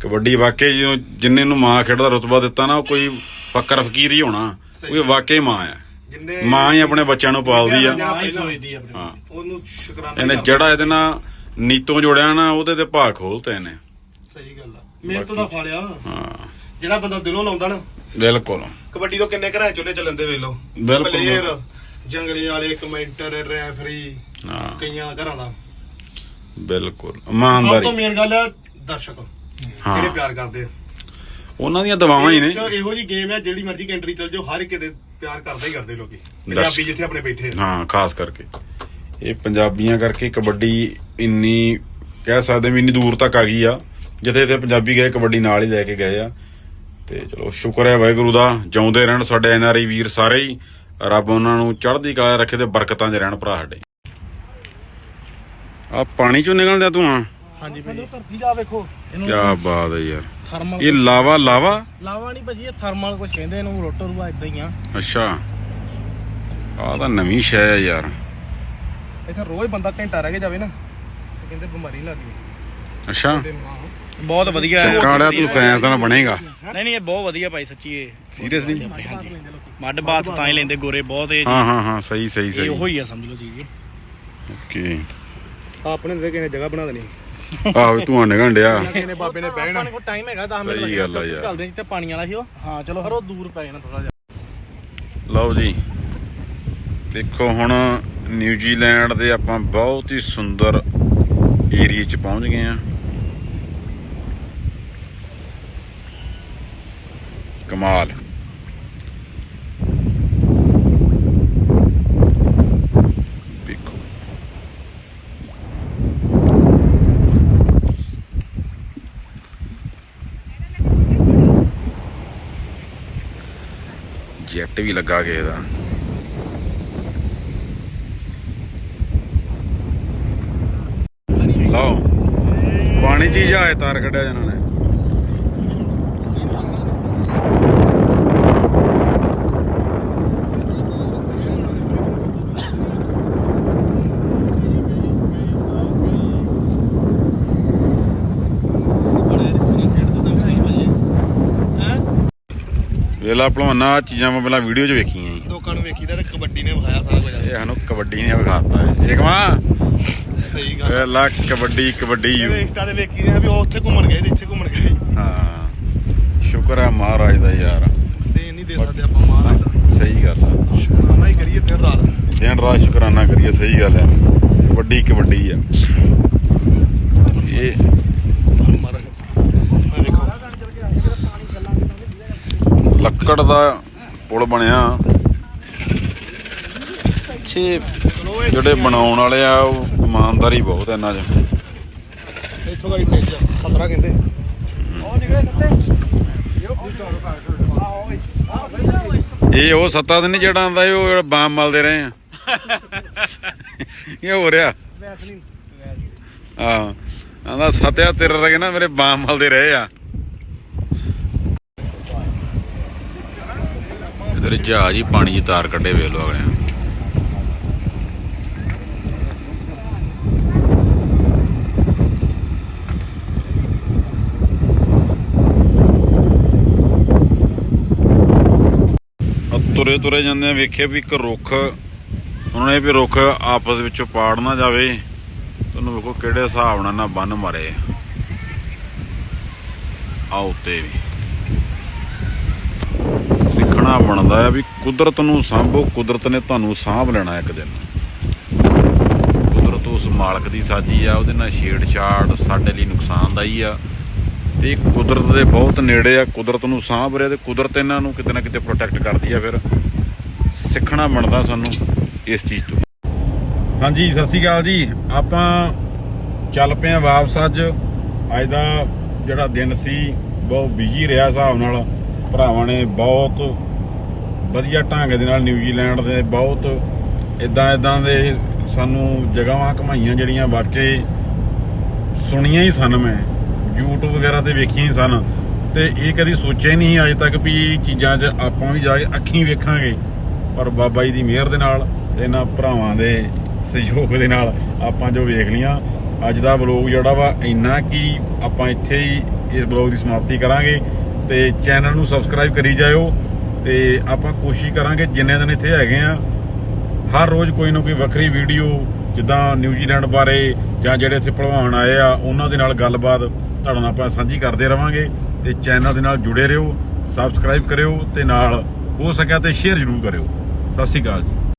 ਕਬੱਡੀ ਵਾਕਈ ਜਦੋਂ ਜਿੰਨੇ ਨੂੰ ਮਾਂ ਖੇਡਦਾ ਰਤਬਾ ਦਿੱਤਾ ਨਾ ਉਹ ਕੋਈ ਫਕਰ ਫਕੀਰ ਹੀ ਹੋਣਾ। ਸਹੀ ਉਹ ਵਾਕਈ ਮਾਂ ਆ। ਜਿੰਨੇ ਮਾਂ ਹੀ ਆਪਣੇ ਬੱਚਿਆਂ ਨੂੰ ਪਾਲਦੀ ਆ। ਹਾਂ ਹੀ ਸੋਚਦੀ ਆ ਆਪਣੇ ਹਾਂ। ਉਹਨੂੰ ਸ਼ੁਕਰਾਨਾ ਇਹਨੇ ਕਰਨਾ। ਜਿਹੜਾ ਇਹਦੇ ਨਾਲ ਨੀਤੋਂ ਜੋੜਿਆ ਨਾ ਉਹਦੇ ਤੇ ਭਾਅ ਖੋਲਤੇ ਇਹਨੇ। ਸਹੀ ਗੱਲ ਆ। ਮਿਹਨਤ ਦਾ ਫਲ ਆ ਹਾਂ। ਜਿਹੜਾ ਬੰਦਾ ਦਿਲੋਂ ਲਾਉਂਦਾ ਨਾ ਬਿਲਕੁਲ। ਕਬੱਡੀ ਤੋਂ ਕਿੰਨੇ ਘਰਾਂ ਚੋਲੇ ਚੱਲਣ ਦੇ ਵੇਲੋ ਬਿਲਕੁਲ। ਪਲੇਅਰ ਜੰਗਲੇ ਵਾਲੇ ਕਮੈਂਟਰ ਰੈਫਰੀ ਹਾਂ। ਕਈਆਂ ਘਰਾਂ ਦਾ। ਬਿਲਕੁਲ ਸਭ ਤੋਂ ਇਮਾਨਦਾਰੀ ਮੇਨ ਗੱਲ ਆ ਦਰਸ਼ਕ ਹਾਂ। ਜਿਹੜੇ ਪਿਆਰ ਕਰਦੇ ਆ। ਉਹਨਾਂ ਦੀਆਂ ਦਵਾਵਾਂ ਹੀ ਨੇ। ਇੱਕ ਇਹੋ ਜੀ ਗੇਮ ਹੈ ਜਿਹੜੀ ਮਰਜ਼ੀ ਕੰਟਰੀ ਚਲ ਜਾਓ ਹਰ ਇੱਕ ਦੇ ਪਿਆਰ ਕਰਦੇ ਹੀ ਕਰਦੇ ਲੋਕੀ। ਪੰਜਾਬੀ ਜਿੱਥੇ ਆਪਣੇ ਬੈਠੇ ਆ। ਹਾਂ ਖਾਸ ਕਰਕੇ। ਇਹ ਪੰਜਾਬੀਆਂ ਕਰਕੇ ਕਬੱਡੀ ਇੰਨੀ ਕਹਿ ਸਕਦੇ ਵੀ ਇੰਨੀ ਦੂਰ ਤੱਕ ਆ ਗਈ ਆ ਜਿੱਥੇ ਇੱਥੇ ਪੰਜਾਬੀ ਗਏ ਕਬੱਡੀ ਨਾਲ ਹੀ ਲੈ ਕੇ ਗਏ ਆ। ਤੇ ਚਲੋ ਸ਼ੁਕਰ ਹੈ ਵਾਹਿਗੁਰੂ ਦਾ ਜਿਉਂਦੇ ਰਹਿਣ ਸਾਡੇ ਐਨਆਰਆਈ ਵੀਰ ਸਾਰੇ ਹੀ। ਰੱਬ ਉਹਨਾਂ ਨੂੰ ਚੜ੍ਹਦੀ ਕਲਾ ਰੱਖੇ ਤੇ ਬਰਕਤਾਂ 'ਚ ਰਹਿਣ ਭਰਾ ਸਾਡੇ। ਆ ਪਾਣੀ ਚੋਂ ਨਿਕਲਦਾ ਤੂੰ ਆ ਹਾਂਜੀ ਭਾਜੀ ਧਰਤੀ ਜਾ ਵੇਖੋ। ਇਹਨੂੰ ਕੀ ਬਾਤ ਹੈ ਯਾਰ। ਥਰਮਲ ਇਹ ਲਾਵਾ ਲਾਵਾ? ਲਾਵਾ ਨਹੀਂ ਭਾਜੀ ਇਹ ਥਰਮਲ ਕੁਝ ਕਹਿੰਦੇ ਇਹਨੂੰ ਰੋਟੋ ਰੂਆ ਇਦਾਂ ਹੀ ਆ। ਅੱਛਾ। ਆ ਤਾਂ ਨਵੀਂ ਸ਼ੈ ਹੈ ਯਾਰ। ਇੱਥੇ ਰੋਜ਼ ਬੰਦਾ ਘੰਟਾ ਰਹਿ ਕੇ ਜਾਵੇ ਨਾ ਤੇ ਕਹਿੰਦੇ ਬਿਮਾਰੀ ਲੱਗ ਗਈ ਅੱਛਾ। ਬਹੁਤ ਵਧੀਆ ਚੱਕਾ ਵਾਲਿਆ ਤੂੰ ਸਾਇੰਸਦਾਨ ਬਣੇਗਾ। ਨਹੀਂ ਨਹੀਂ ਇਹ ਬਹੁਤ ਵਧੀਆ ਭਾਈ ਸੱਚੀ ਇਹ। ਸੀਰੀਅਸਲੀ? ਮੱਡ ਬਾਤ ਤਾਂ ਹੀ ਲੈਂਦੇ ਗੋਰੇ ਬਹੁਤ ਇਹ ਹਾਂ ਹਾਂ ਹਾਂ ਸਹੀ ਸਹੀ ਇਹ ਸਹੀ। ਉਹੋ ਹੀ ਆ ਸਮਝ ਲਓ ਚੀਜ਼। ਓਕੇ। ਆਪਣੇ ਦੇ ਕਿਸੇ ਨੇ ਜਗ੍ਹਾ ਬਣਾ ਦੇਣੀ। ਆਹੋ ਤੂੰ ਆ ਨਿਕਣ ਡਿਆ ਕਿਸੇ ਨੇ ਬਾਬੇ ਨੇ ਬਹਿਣਾ। ਆਪਣੇ ਕੋਲ ਟਾਈਮ ਹੈਗਾ 10 ਮਿੰਟ ਸਹੀ ਗੱਲ ਆ ਯਾਰ। ਚੱਲਦੇ ਜਿੱਥੇ ਪਾਣੀ ਵਾਲਾ ਸੀ ਉਹ। ਹਾਂ ਚਲੋ। ਪਰ ਉਹ ਦੂਰ ਪੈ ਜਾਣਾ ਥੋੜਾ ਜਿਹਾ। ਲਓ ਜੀ। ਦੇਖੋ ਹੁਣ ਨਿਊਜ਼ੀਲੈਂਡ ਦੇ ਆਪਾਂ ਬਹੁਤ ਹੀ ਸੁੰਦਰ ਏਰੀਆ 'ਚ ਪਹੁੰਚ ਗਏ ਆ ਕਮਾਲ। ਦੇਖੋ। ਜੈਟ ਵੀ ਲੱਗਾ ਕਿਸੇ ਇਹਦਾ। ਲਓ। ਪਾਣੀ ਜੀ ਜਹਾਜ਼ ਤਾਰ ਕੱਢਿਆ ਜਨਾਂ ਨੇ ਬੜੇ ਰਿਸਕੀ ਖੇਡਦੇ ਤਾਂ ਭਾਈ ਭਾਈ ਹੈ ਵੇਲਾ ਭਲਵਾਨਾ ਆਹ ਚੀਜ਼ਾਂ ਮੈਂ ਪਹਿਲਾਂ ਵੀਡੀਓ 'ਚ ਵੇਖੀਆਂ ਸੀ ਲੋਕਾਂ ਨੂੰ ਵੇਖੀਦਾ ਤੇ ਕਬੱਡੀ ਨੇ ਵਿਖਾਇਆ ਸਾਰਾ ਕੁਝ। ਇਹ ਸਾਨੂੰ ਕਬੱਡੀ ਨੇ ਵਿਖਾਤਾ ਇੱਕ ਵਾਰ ਸਹੀ ਗੱਲ ਵੇਲਾ ਕਬੱਡੀ ਕਬੱਡੀ ਇਹ ਓ। ਇੰਸਟਾ ਤੇ ਵੇਖੀਦੇ ਆ ਵੀ ਉਹ ਉੱਥੇ ਘੁੰਮਣ ਗਏ ਤੇ ਇੱਥੇ ਘੁੰਮਣ ਗਏ। ਹਾਂ। ਸ਼ੁਕਰ ਹੈ ਮਹਾਰਾਜ ਦਾ ਯਾਰ। ਤੇ ਨਹੀਂ ਦੇ ਸਕਦੇ ਆਪਾਂ ਮਹਾਰਾਜ ਦਾ। ਸਹੀ ਗੱਲ ਆ। ਸ਼ੁਕਰਾਨਾ ਹੀ ਕਰੀਏ ਫਿਰ ਰਾਤ। ਦਿਨ ਰਾਤ ਸ਼ੁਕਰਾਨਾ ਕਰੀਏ ਸਹੀ ਗੱਲ ਹੈ ਵੱਡੀ ਕਬੱਡੀ ਆ। ਇਹ ਪਾਣੀ ਮਾਰਨ ਆ ਦੇਖੋ ਲੱਕੜ ਦਾ ਪੁਲ ਬਣਿਆ। ਛੇ ਜਿਹੜੇ ਬਣਾਉਣ ਵਾਲੇ ਆ ਉਹ ਇਮਾਨਦਾਰੀ ਬਹੁਤ ਹੈ ਇਹਨਾਂ 'ਚ। ਇੱਥੋਂ ਗਾੜੀ ਤੇਜ ਖਤਰਾ ਕਹਿੰਦੇ। ਇਹ ਉਹ ਸੱਤਾ ਦਿਨ ਜਿਹੜਾ ਆਂਦਾ ਉਹ ਜਿਹੜਾ ਬਾਮ ਮਲਦੇ ਰਹੇ ਆ। ਇਹ ਹੋ ਰਿਹਾ ਹਾਂ ਆਂਦਾ ਸਤਿਆ ਤੇਰੇ ਰਗੇ ਨਾ ਮੇਰੇ ਬਾਮ ਮਲਦੇ ਰਹੇ ਆ। ਇਧਰ ਜਹਾਜ਼ ਹੀ ਪਾਣੀ 'ਚ ਤਾਰ ਕੱਢੇ ਵੇਖ ਲੋ ਅਗਲੇ ਤੁਰੇ ਤੁਰੇ ਜਾਂਦੇ ਆ, ਵੇਖਿਆ ਵੀ ਇੱਕ ਰੁੱਖ, ਉਹਨਾਂ ਨੇ ਵੀ ਰੁੱਖ ਆਪਸ ਵਿੱਚੋਂ ਪਾੜ ਨਾ ਜਾਵੇ। ਤੁਹਾਨੂੰ ਵੇਖੋ ਕਿਹੜੇ ਹਿਸਾਬ ਨਾਲ ਨਾ ਬੰਨ ਮਾਰੇ ਆ। ਉੱਤੇ ਵੀ। ਸਿੱਖਣਾ ਬਣਦਾ ਹੈ ਵੀ ਕੁਦਰਤ ਨੂੰ ਸਾਂਭੋ, ਕੁਦਰਤ ਨੇ ਤੁਹਾਨੂੰ ਸਾਂਭ ਲੈਣਾ ਇੱਕ ਦਿਨ। ਕੁਦਰਤ ਉਸ ਮਾਲਕ ਦੀ ਸਾਜੀ ਆ, ਉਹਦੇ ਨਾਲ ਛੇੜਛਾੜ ਸਾਡੇ ਲਈ ਨੁਕਸਾਨਦਾਈ ਆ। ਤੇ ਇਹ ਕੁਦਰਤ ਦੇ ਬਹੁਤ ਨੇੜੇ ਆ, ਕੁਦਰਤ ਨੂੰ ਸਾਂਭ ਰਿਹਾ ਤੇ ਕੁਦਰਤ ਇਹਨਾਂ ਨੂੰ ਕਿਤੇ ਨਾ ਕਿਤੇ ਪ੍ਰੋਟੈਕਟ ਕਰਦੀ ਆ ਫਿਰ। ਸਿੱਖਣਾ ਬਣਦਾ ਸਾਨੂੰ ਇਸ ਚੀਜ਼ ਤੋਂ। ਹਾਂਜੀ, ਸਤਿ ਸ਼੍ਰੀ ਅਕਾਲ ਜੀ। ਆਪਾਂ ਚੱਲ ਪਏ ਆ ਵਾਪਸ ਅੱਜ। ਅੱਜ ਦਾ ਜਿਹੜਾ ਦਿਨ ਸੀ, ਬਹੁਤ ਬਿਜ਼ੀ ਰਿਹਾ ਹਿਸਾਬ ਨਾਲ। ਭਰਾਵਾਂ ਨੇ ਬਹੁਤ ਵਧੀਆ ਢੰਗ ਦੇ ਨਾਲ ਨਿਊਜ਼ੀਲੈਂਡ ਦੇ ਬਹੁਤ ਇਦਾਂ ਇਦਾਂ ਦੇ ਸਾਨੂੰ ਜਗ੍ਹਾਵਾਂ ਘਮਾਈਆਂ ਜਿਹੜੀਆਂ ਵਾਕਈ ਸੁਣੀਆਂ ਹੀ ਸਨ ਮੈਂ। YouTube ਵਗੈਰਾ ਤੇ ਵੇਖੀਆਂ ਹੀ ਸਨ। ਤੇ ਇਹ ਕਦੀ ਸੋਚਿਆ ਹੀ ਨਹੀਂ ਅਜੇ ਤੱਕ ਵੀ ਇਹ ਚੀਜ਼ਾਂ 'ਚ ਆਪਾਂ ਵੀ ਜਾ ਕੇ ਅੱਖੀਂ ਵੇਖਾਂਗੇ। ਪਰ ਬਾਬਾ ਜੀ ਦੀ ਮਿਹਰ ਦੇ ਨਾਲ ਤੇ ਇਹਨਾਂ ਭਰਾਵਾਂ ਦੇ ਸਹਿਯੋਗ ਦੇ ਨਾਲ ਆਪਾਂ ਜੋ ਵੇਖ ਲੀਆਂ ਅੱਜ ਦਾ ਵਲੌਗ ਜਿਹੜਾ ਵਾ ਇੰਨਾ ਕਿ ਆਪਾਂ ਇੱਥੇ ਹੀ ਇਸ ਵਲੌਗ ਦੀ ਸਮਾਪਤੀ ਕਰਾਂਗੇ। ਤੇ ਚੈਨਲ ਨੂੰ ਸਬਸਕ੍ਰਾਈਬ ਕਰੀ ਜਾਇਓ। ਤੇ ਆਪਾਂ ਕੋਸ਼ਿਸ਼ ਕਰਾਂਗੇ ਜਿੰਨੇ ਦਿਨ ਇੱਥੇ ਹੈਗੇ ਆ, ਹਰ ਰੋਜ਼ ਕੋਈ ਨਾ ਕੋਈ ਵੱਖਰੀ ਵੀਡੀਓ, ਜਿੱਦਾਂ ਨਿਊਜ਼ੀਲੈਂਡ ਬਾਰੇ ਜਾਂ ਜਿਹੜੇ ਇੱਥੇ ਭਲਵਾਨ ਆਏ ਆ, ਉਹਨਾਂ ਦੇ ਨਾਲ ਗੱਲਬਾਤ ਤੁਹਾਡੇ ਨਾਲ ਆਪਾਂ ਸਾਂਝੀ ਕਰਦੇ ਰਵਾਂਗੇ ਤੇ ਚੈਨਲ ਦੇ ਨਾਲ ਜੁੜੇ ਰਹੋ ਸਬਸਕ੍ਰਾਈਬ ਕਰਿਓ ਤੇ ਨਾਲ ਹੋ ਸਕਿਆ ਤੇ ਸ਼ੇਅਰ ਜ਼ਰੂਰ ਕਰਿਓ। ਸਤਿ ਸ਼੍ਰੀ ਅਕਾਲ ਜੀ।